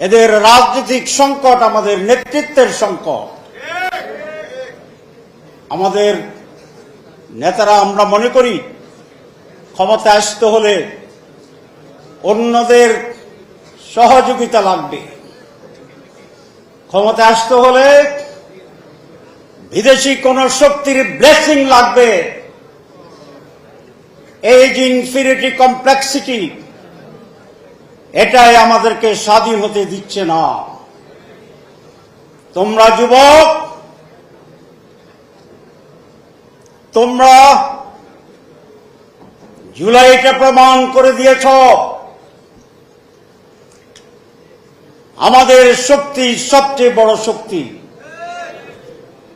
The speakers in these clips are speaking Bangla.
এদের রাজনৈতিক সংকট, আমাদের নেতৃত্বের সংকট। আমাদের নেতারা, আমরা মনে করি ক্ষমতা আসতে হলে অন্যদের সহযোগিতা লাগবে। ক্ষমতা আসতে হলে বিদেশি কোন শক্তির ব্লেসিং লাগবে। যে ইনফিনিটি কমপ্লেক্সিটি এটাই আমাদেরকে স্বাধীন হতে দিচ্ছে না। তোমরা যুবক, তোমরা জুলাইটা প্রমাণ করে দিয়েছ। আমাদের শক্তি সবচেয়ে বড় শক্তি।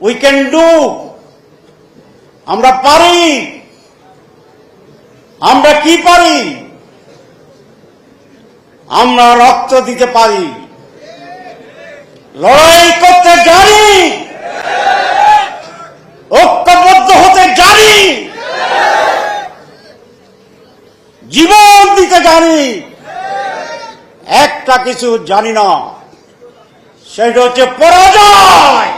উই ক্যান ডু আমরা পারি। আমরা কি পারি? আমরা রক্ত দিতে পারি। লড়াই করতে জানি ঐক্যবদ্ধ হতে জানি জীবন দিতে জানি একটা কিছু জানি না, সেটা হচ্ছে পরাজয়।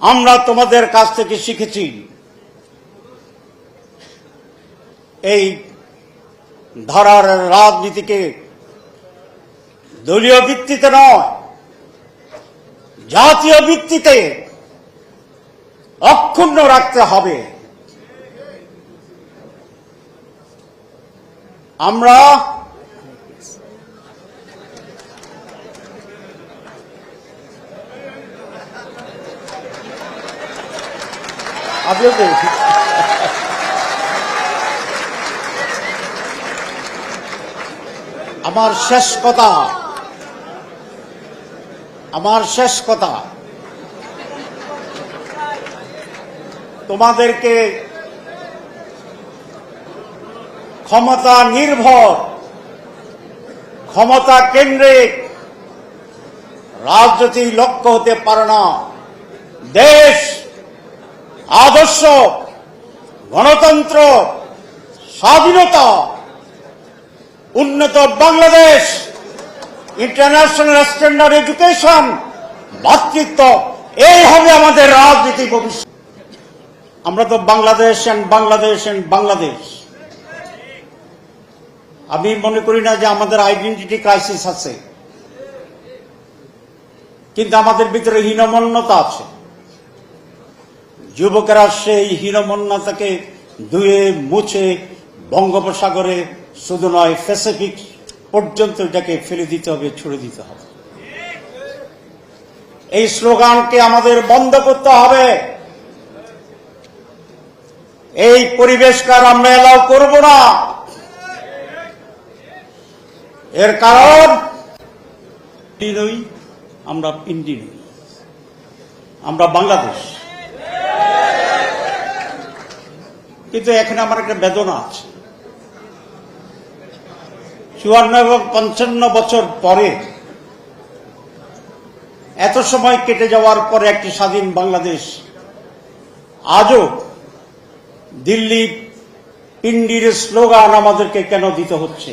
আমরা তোমাদের কাছ থেকে শিখেছি, এই ধারার রাজনীতিকে দলীয় ভিত্তিতে নয় জাতীয় ভিত্তিতে অক্ষুণ্ণ রাখতে হবে। আমরা আপনাদের আমার শেষ কথা। আমার শেষ কথা। তোমাদেরকে ক্ষমতা নির্ভর, ক্ষমতা কেন্দ্রিক রাজনীতি লক্ষ্য হতে পারে না। দেশ, আদর্শ, গণতন্ত্র, স্বাধীনতা উন্নত বাংলাদেশ ইন্টারন্যাশনাল স্ট্যান্ডার্ড এডুকেশন ভাতৃত্ব এই হবে আমাদের রাজনীতি ভবিষ্যৎ। আমরা তো বাংলাদেশ অ্যান্ড বাংলাদেশ অ্যান্ড বাংলাদেশ। আমি মনে করি না যে আমাদের আইডেন্টিটি ক্রাইসিস আছে। কিন্তু আমাদের ভিতরে হীনমন্যতা আছে। যুবকেরা সেই হীনমন্যতাকে ধুয়ে মুছে বঙ্গোপসাগরে শুধু নয় প্যাসিফিক পর্যন্ত এটাকে ফেলে দিতে হবে, ছুড়ে দিতে হবে। এই স্লোগানকে আমাদের বন্ধ করতে হবে। এই পরিবেশকার আমরা এলাও করব না। এর কারণ আমরা পিন্ডি নই। আমরা বাংলাদেশ। কিন্তু এখানে আমার একটা বেদনা আছে। চুয়ান্ন এবং পঞ্চান্ন বছর পরে এত সময় কেটে যাওয়ার পরে একটি স্বাধীন বাংলাদেশ, আজও দিল্লি পিন্ডির স্লোগান আমাদেরকে কেন দিতে হচ্ছে?